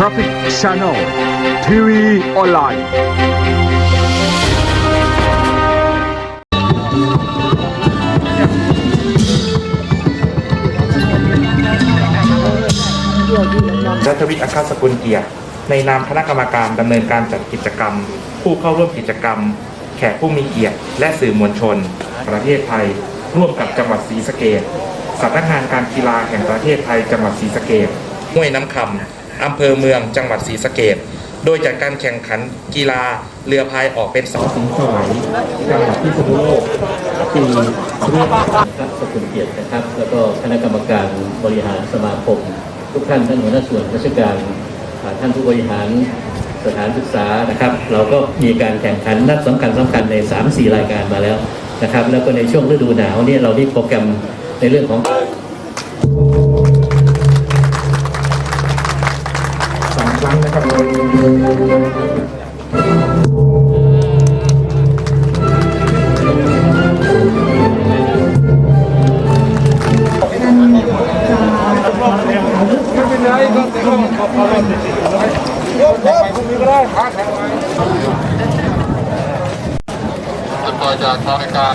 Traffic Channel ทีวีออนไลน์รัฐวิทย์อาคาสกุลเกียรติในนามคณะกรรมการดำเนินการจัดกิจกรรม ผู้เข้าร่วมกิจกรรม แขกผู้มีเกียรติและสื่อมวลชน ประเทศไทย ร่วมกับจังหวัดศรีสะเกษสำนักงานการกีฬาแห่งประเทศไทยจังหวัดศรีสะเกษห้วยน้ำคำ อำเภอเมืองจังหวัดศรีสะเกษโดยจัดการแข่งขันกีฬาเรือพายออกเป็นสองสิงสวัยจังหวัดพิษณุโลกปีเรียกครับสกุลเกียรตินะครับ แล้วก็คณะกรรมการบริหารสมาคม ทุกท่านท่านหัวหน้าส่วนราชการท่านผู้บริหารสถานศึกษานะครับ เราก็มีการแข่งขันนัดสำคัญสำคัญใน 3-4 รายการมาแล้วนะครับ แล้วก็ในช่วงฤดูหนาวนี่เราได้โปรแกรมในเรื่องของ ต่อจากทางการ